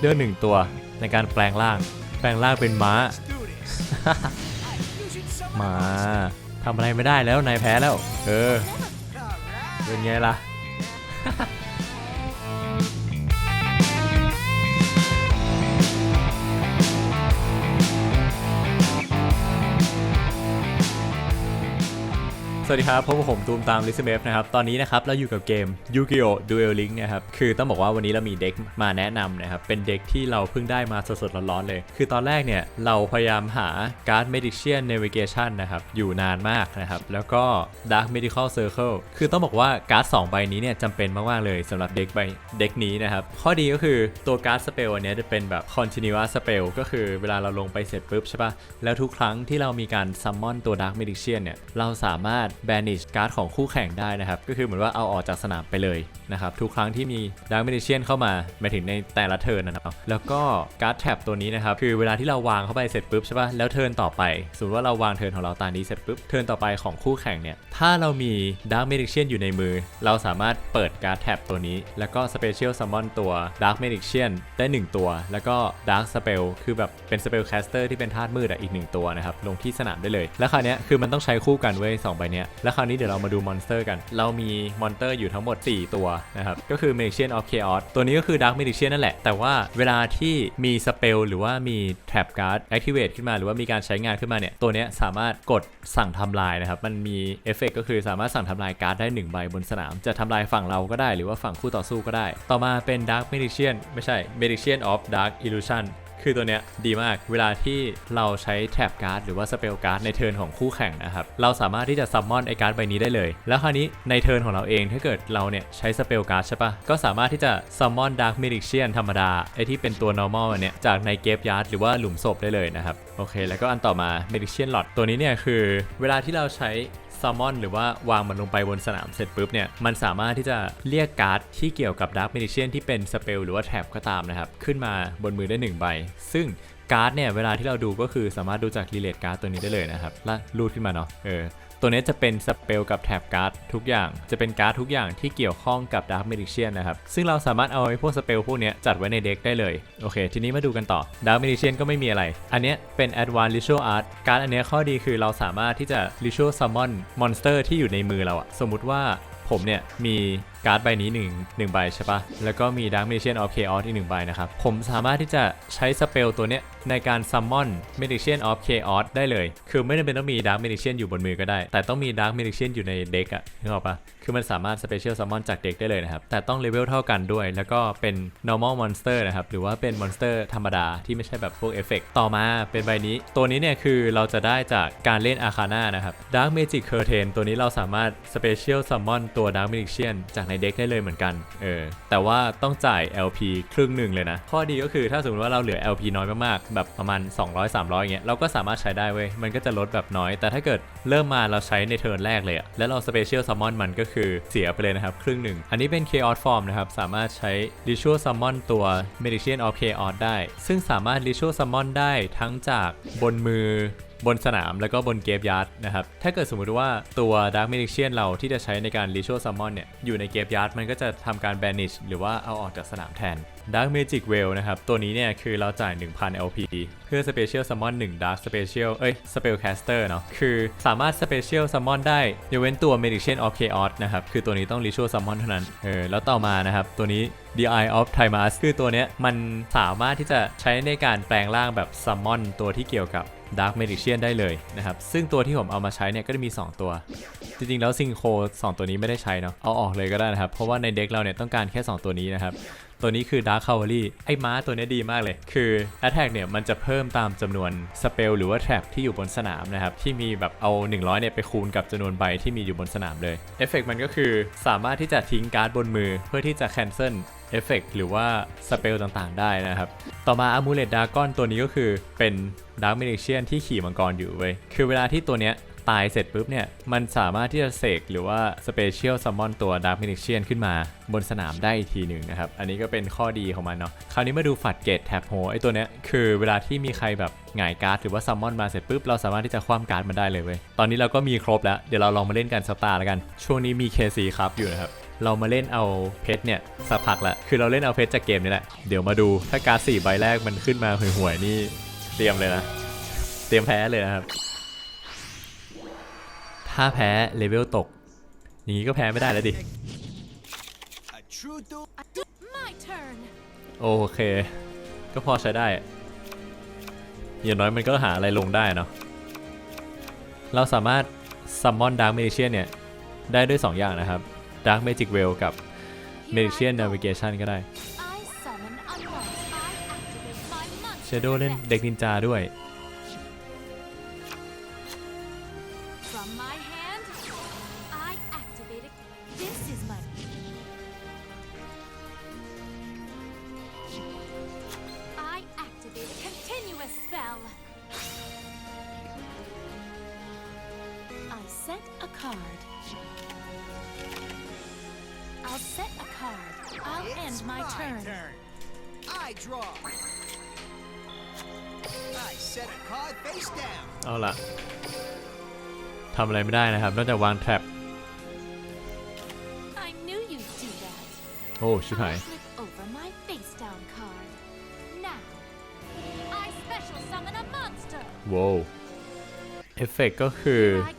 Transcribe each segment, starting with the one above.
เดือกหนึ่งตัวในการแปลงร่าง แปลงร่างเป็นม้ามาทำอะไรไม่ได้แล้วนายแพ้แล้ว เออ เป็นไงล่ะ สวัสดีครับพบกับผมตูมตามลิซเมฟนะครับ ตอนนี้นะครับเราอยู่กับเกม Yu-Gi-Oh! Duel Link นะครับ คือต้องบอกว่าวันนี้เรามีเด็กมาแนะนำนะครับ เป็นเด็กที่เราเพิ่งได้มาสดๆร้อนๆเลย คือตอนแรกเนี่ย เราพยายามหาการ์ด Medician Navigation นะครับ อยู่นานมากนะครับ แล้วก็ Dark Medical Circle คือต้องบอกว่าการ์ด2ใบนี้เนี่ยจำเป็นมากๆเลยสำหรับเด็กใบเด็กนี้นะครับ ข้อดีก็คือตัวการ์ดสเปลอันนี้จะเป็นแบบ Continuous Spell ก็คือเวลาเราลงไปเสร็จปุ๊บใช่ปะแล้วทุกครั้งที่เรามีการซัมมอนตัว Dark Medician เนี่ยเราสามารถ banish การ์ดของคู่แข่งได้นะครับ ก็คือเหมือนว่าเอาออกจากสนามไปเลยนะครับ ทุกครั้งที่มี Dark Medician เข้ามาหมายถึงในแต่ละเทิร์นนะครับ แล้วก็การ์ดแท็บตัวนี้นะครับ คือเวลาที่เราวางเข้าไปเสร็จปุ๊บใช่ปะแล้วเทิร์นต่อไปสมมติว่าเราวางเทิร์นของเราตานี้เสร็จปุ๊บเทิร์นต่อไปของคู่แข่งเนี่ยถ้าเรามี Dark Medician อยู่ในมือ เราสามารถเปิดการ์ดแท็บตัวนี้ แล้วก็ Special Summon ตัว Dark Medician ได้ 1 ตัว แล้วก็ Dark Spell คือแบบเป็น Spell Caster ที่เป็นธาตุมืดอะอีก 1 ตัวนะครับลงที่สนามได้เลย แล้วคราวเนี้ยคือมันต้องใช้คู่กันเว้ยสองใบเนี้ยแล้วคราวนี้เดี๋ยวเรามาดูมอนสเตอร์กัน เรามีมอนสเตอร์อยู่ทั้งหมด 4 ตัวนะครับ ก็คือ Magician of Chaos ตัวนี้ก็คือ Dark Magician นั่นแหละ แต่ว่าเวลาที่มีสเปลหรือว่ามี Trap Card Activate ขึ้นมา หรือว่ามีการใช้งานขึ้นมาเนี่ย ตัวนี้สามารถกดสั่งทำลายนะครับ มันมีเอฟเฟกก็คือสามารถสั่งทำลายการ์ดได้ 1 ใบบนสนาม จะทำลายฝั่งเราก็ได้ หรือว่าฝั่งคู่ต่อสู้ก็ได้ ต่อมาเป็น Dark Magician ไม่ใช่ Magician of Dark Illusion คือตัวเนี้ยดีมากเวลาที่เราใช้แท็บการ์ดหรือว่าสเปลการ์ดในเทิร์นของคู่แข่งนะครับ เราสามารถที่จะซัมมอนไอการ์ดใบนี้ได้เลย แล้วคราวนี้ในเทิร์นของเราเองถ้าเกิดเราเนี่ยใช้สเปลการ์ดใช่ปะก็สามารถที่จะซัมมอนดาร์ m เมดิเชียนธรรมดาไอที่เป็นตัว normal เนี้ยจากในเกฟยาร์ดหรือว่าหลุมศพได้เลยนะครับโอเค แล้วก็อันต่อมา Medician Lot ตัวนี้เนี่ยคือ เวลาที่เราใช้ ซลมอนหรือว่าวางมันลงไปบนสนามเสร็จปุ๊บเนี่ยมันสามารถที่จะเรียกการ์ดที่เกี่ยวกับดาร์ m เมดิเชียนที่เป็นสเปลหรือว่าแท็บก็ตามนะครับ ขึ้นมาบนมือได้ 1 ใบ ซึ่งการ์ดเนี่ยเวลาที่เราดูก็คือสามารถดูจากรีเลทการ์ดตัวนี้ได้เลยนะครับและรูดขึ้นมาเนาะเออ ตัวนี้จะเป็นสเปลกับแท็บการ์ดทุกอย่าง จะเป็นการ์ดทุกอย่างที่เกี่ยวข้องกับดาร์ k เมดิเชียนนะครับ ซึ่งเราสามารถเอาไอ้พวกสเปลพวกนี้จัดไว้ในเด็กได้เลย โอเค ทีนี้มาดูกันต่อดาร์คเมดิเชียนก็ไม่มีอะไร อันนี้เป็น Advanced Ritual Art การ์ดอันนี้ข้อดีคือเราสามารถที่จะ Ritual Summon Monster ที่อยู่ในมือเราอะสมมุติว่าผมเนี่ยมีการ์ดใบนี้1 1ใบใช่ปะแล้วก็มี Dark Magician of Chaos อีก 1 ใบนะครับ ผมสามารถที่จะใช้สเปลตัวเนี้ยในการ Summon Magician of Chaos ได้เลย คือไม่จำเป็นต้องมี Dark Magician อยู่บนมือก็ได้ แต่ต้องมี Dark Magician อยู่ในเด็กอะนึกออกปะคือมันสามารถ Special Summon จากเด็กได้เลยนะครับ แต่ต้องเลเวลเท่ากันด้วย แล้วก็เป็น normal monster นะครับ หรือว่าเป็น monster ธรรมดาที่ไม่ใช่แบบพวกเอฟเฟกต่อมาเป็นใบนี้ ตัวนี้เนี่ยคือเราจะได้จากการเล่น Arcana นะครับ Dark Magic Curtain ตัวนี้เราสามารถ Special Summon ตัว Dark Magician จากในเด็กได้เลยเหมือนกัน เออ แต่ว่าต้องจ่าย LP ครึ่งหนึ่งเลยนะ ข้อดีก็คือถ้าสมมติว่าเราเหลือ LP น้อยมากๆ แบบประมาณ 200 300อย่างเงี้ย เราก็สามารถใช้ได้เว้ย มันก็จะลดแบบน้อย แต่ถ้าเกิดเริ่มมาเราใช้ในเทิร์นแรกเลยอะแล้วเรา Special Summon มันก็คือเสียไปเลยนะครับครึ่งหนึ่ง อันนี้เป็น Chaos Form นะครับ สามารถใช้ Ritual Summon ตัว Magician of Chaos ได้ ซึ่งสามารถ Ritual Summon ได้ทั้งจากบนมือ บนสนามแล้วก็บนเกฟยาร์ดนะครับ ถ้าเกิดสมมุติว่าตัว Dark Magician เราที่จะใช้ในการ Ritual Summon เนี่ย อยู่ในเกฟยาร์ดมันก็จะทำการ banish หรือว่าเอาออกจากสนามแทน Dark Magic Well นะครับ ตัวนี้เนี่ยคือเราจ่าย 1,000 LP เพื่อ Special Summon 1 Dark Special เอ้ย Spellcaster เนาะคือสามารถ Special Summon ได้ยกเว้นตัว Magician of Chaos นะครับ คือตัวนี้ต้อง Ritual Summon เท่านั้นเออแล้วต่อมานะครับ ตัวนี้ DI of Timas คือตัวเนี้ยมันสามารถที่จะใช้ในการแปลงร่างแบบ Summon ตัวที่เกี่ยวกับ Dark Magician ได้เลยนะครับ ซึ่งตัวที่ผมเอามาใช้เนี่ยก็จะมี 2 ตัว จริงๆ แล้วซิงโค2ตัวนี้ไม่ได้ใช้เนาะ เอาออกเลยก็ได้นะครับ เพราะว่าในเด็กเราเนี่ยต้องการแค่ 2 ตัวนี้นะครับ ตัวนี้คือ Dark Cavalry ไอ้ม้าตัวนี้ดีมากเลย คือ Attack เนี่ยมันจะเพิ่มตามจำนวน Spell หรือว่า Trap ที่อยู่บนสนามนะครับ ที่มีแบบเอา 100เนี่ยไปคูณกับจำนวนใบที่มีอยู่บนสนามเลย เอฟเฟกมันก็คือสามารถที่จะทิ้งการ์ดบนมือเพื่อที่จะ cancel เเอฟเฟกหรือว่าสเปลต่างๆ ได้นะครับ ต่อมา Amulet Dragon ตัวนี้ก็คือเป็น Dark Magician ที่ขี่มังกรอยู่เว้ย คือเวลาที่ตัวเนี้ยตายเสร็จปุ๊บเนี่ย มันสามารถที่จะเสกหรือว่า Special Summon ตัว Dark Magician ขึ้นมาบนสนามได้อีกทีหนึ่งนะครับ อันนี้ก็เป็นข้อดีของมันเนาะ คราวนี้มาดูฝัดเกตแท็บโฮไอตัวเนี้ยคือเวลาที่มีใครแบบหงายการ์ดหรือว่าซัมมอนมาเสร็จปุ๊บเราสามารถที่จะคว่ำการ์ดมันได้เลยเว้ย ตอนนี้เราก็มีครบแล้ว เดี๋ยวเราลองมาเล่นกันสัปดาห์แล้วกัน ช่วงนี้มี KC ครับอยู่นะครับ เรามาเล่นเอาเพชรเนี่ยสักพักละคือเราเล่นเอาเพชรจากเกมนี่แหละ เดี๋ยวมาดูถ้าการ์ดสี่ใบแรกมันขึ้นมาห่วยๆนี่เตรียมเลยนะ เตรียมแพ้เลยนะครับ ถ้าแพ้เลเวลตก อย่างนี้ก็แพ้ไม่ได้แล้วดิ โอเค ก็พอใช้ได้ อย่างน้อยมันก็หาอะไรลงได้เนาะ เราสามารถซัมมอนดาร์ m เม g เชียนเนี่ย ได้ด้วย 2 อย่างนะครับ ดาร์ m เมจิกเวลกับ Here เม g เชียน I นา go. วิเกชันก็ได้ I summon a monster. I activate my monster. เชโดเล่นเด็กนินจาด้วย From my hand, I activate it. This is my. I activate a continuous spell. I set a card. I'll set a card. I'll It's end my turn. I draw. I set a card face down. เอาล่ะทำอะไรไม่ได้นะครับ นอกจากวางแทร็บ I knew you'd do that. โอ้ ชิบหาย I'll flip over my face down card. Now, I special summon a monster. โว้วเอฟเฟกก็คือ Here I go. I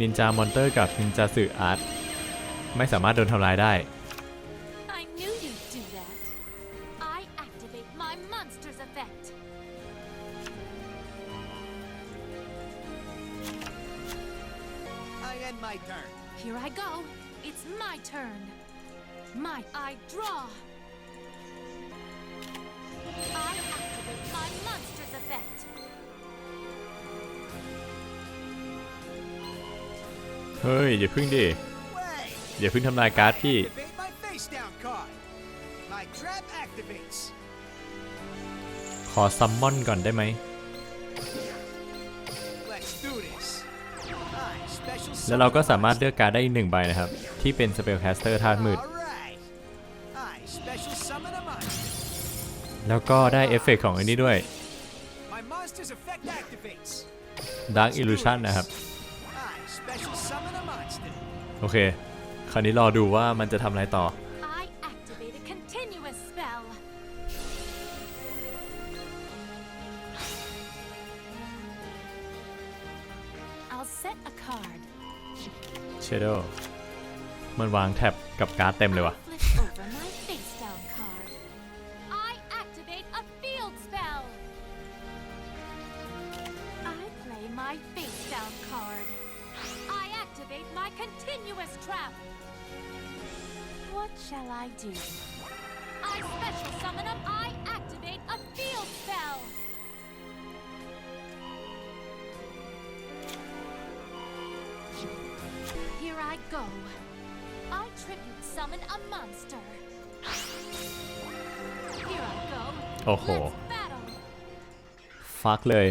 นินจามอนเตอร์กับนินจาสื่ออาร์ตไม่สามารถโดนทำลายได้ I knew you'd do that. I activate my monster's effect. I end my turn. Here I go. It's my turn. My I draw. I activate my monster's effect. เฮ้ยอย่าพึ่งดิ Wait. อย่าพึ่งทำลายการ์ดพี่ Activate my face down card. My trap activates. ขอซัมมอนก่อนได้ไหม Let's do this. I special แล้วเราก็ summon a สามารถเลือกการ์ดได้อีกหนึ่งใบนะครับ ที่เป็นสเปลแคสเตอร์ธาตุมืด Alright. I special summon a monster. แล้วก็ได้เอฟเฟกต์ของอันนี้ด้วย My monster's effect activates. Dark Illusion นะครับ โอเค คราวนี้รอดูว่ามันจะทำอะไรต่อ I activate a continuous spell. I'll set a card. Shadow มันวางแท็บกับการ์ดเต็มเลยว่ะ continuous trap. What shall I do? I special summon up. I activate a field spell. Here I go. I tribute summon a monster. Here I go. โอ้โห Let's battle. ฟักเลย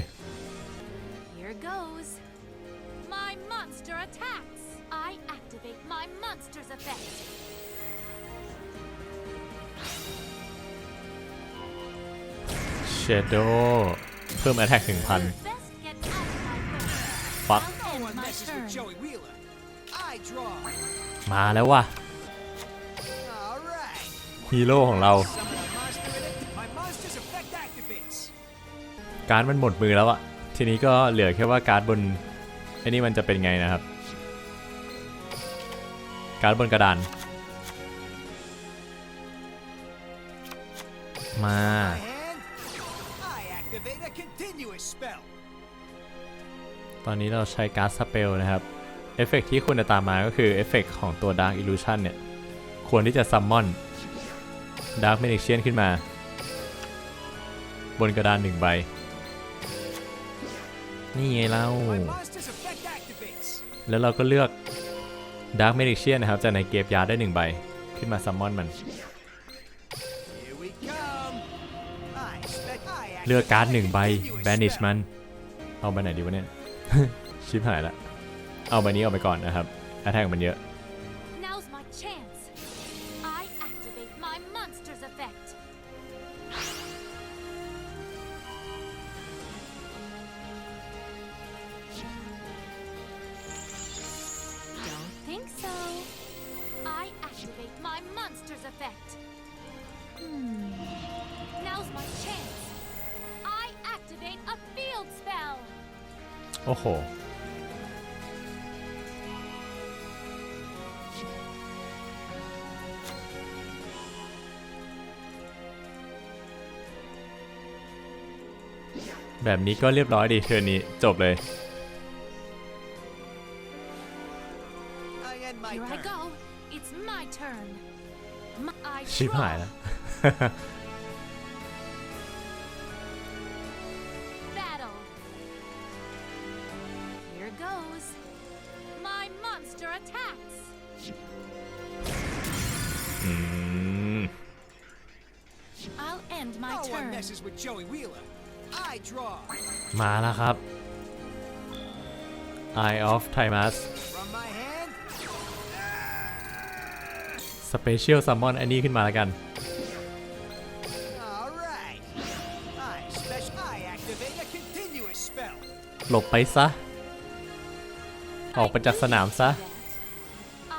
Here goes. My monster attacks. I activate my monster's effect. Shadow เพิ่ม Attack 1,000 Best get out of my way. ฟัก I'll No end one my messes turn. with Joey Wheeler. I draw. มาแล้วว่ะ Alright. ฮีโร่ของเรา Summon a monster in it. My monster's effect activates. การ์ดมันหมดมือแล้วอะทีนี้ก็เหลือแค่ว่าการ์ดบนไอ้นี่มันจะเป็นไงนะครับ การ์ดบนกระดาน มา ตอนนี้เราใช้การ์ดสเปลนะครับ เอฟเฟกต์ที่ควรจะตามมาก็คือเอฟเฟกต์ของตัว Dark Illusion เนี่ย ควรที่จะซัมมอน Dark Magician ขึ้นมา บนกระดานหนึ่งใบ นี่ไงเล่าแล้วเราก็เลือก ดาร์กเมดิเชียนะครับจากในเกมยาดได้หนึ่งใบ ขึ้นมาซัมมอนมัน เลือกการ์ดหนึ่งใบแบนิชมัน เอาไปไหนดีวะเนี่ย ชิบหายละ เอาใบนี้เอาไปก่อนนะครับแอทแทกมันเยอะ effect. Hmm. Now's my chance. I activate a field spell. โอ้โห แบบนี้ก็เรียบร้อยดีเทิร์นนี้จบเลย ชิบ draw. หายแล้ว Battle. Here goes. My monster attacks. อืม I'll end my No one turn. messes with Joey Wheeler. I draw. มาแล้วครับ Eye of Timus Special Summon อันนี้ขึ้นมาแล้วกัน All right. I special. I activate a continuous spell. หลบไปซะ ออกไปจากสนามซะ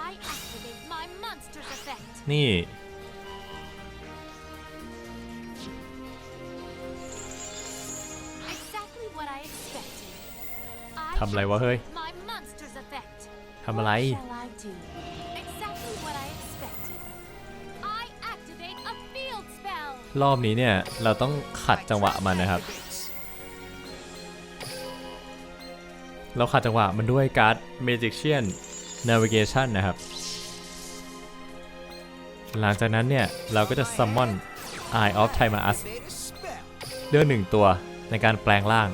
I activate my monster's effect. นี่ Exactly what I expected. I ทำอะไรวะเฮ้ย my monster's effect. ทำอะไร รอบนี้เนี่ย เราต้องขัดจังหวะมันนะครับ เราขัดจังหวะมันด้วยการ์ด Magician Navigation นะครับ หลังจากนั้นเนี่ย เราก็จะ Summon Eye of t i m a s เลือกหนึ่งตัวในการแปลงร่าง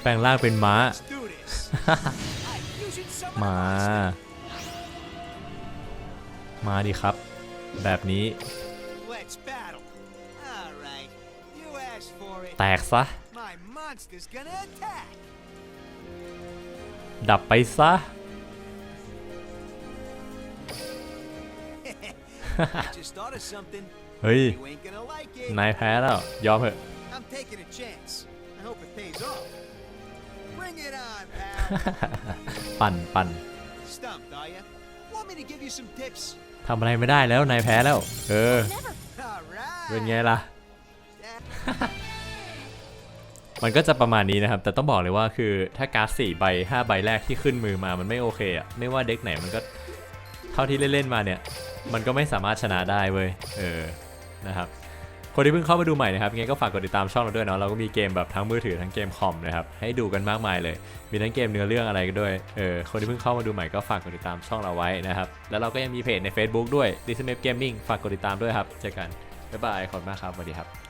แปลงร่างเป็นม้า Let's do this. I fusion summon a มามาดีครับ แบบนี้ แตกซะ My monster's gonna attack. ดับไปซะ Just thought of something. เฮ้ย You ain't gonna like it. นายแพ้แล้ว ยอมเถอะ I'm taking a chance. I hope it pays off. Bring it on, pal. ปั่นปั่น Stumped, are ya? Want me to give you some tips? ทำอะไรไม่ได้แล้ว นายแพ้แล้ว เออ Never เป็น All ไง right. ล่ะ มันก็จะประมาณนี้นะครับ แต่ต้องบอกเลยว่าคือถ้าการ์ด4ใบ5ใบแรกที่ขึ้นมือมามันไม่โอเคอะไม่ว่าเด็กไหนมันก็เท่าที่เล่นๆมาเนี่ย มันก็ไม่สามารถชนะได้เว้ยเออนะครับคนที่เพิ่งเข้ามาดูใหม่นะครับยังไงก็ฝากกดติดตามช่องเราด้วยเนาะเราก็มีเกมแบบทั้งมือถือทั้งเกมคอมนะครับให้ดูกันมากมายเลย มีทั้งเกมเนื้อเรื่องอะไรกันด้วยเออคนที่เพิ่งเข้ามาดูใหม่ก็ฝากกดติดตามช่องเราไว้นะครับแล้วเราก็ยังมีเพจใน Facebook ด้วย d i s m a p Gaming ฝากกดติดตามด้วยครับเจอกันบ๊ายบายขอบคุณมากครับสวัสดีครับ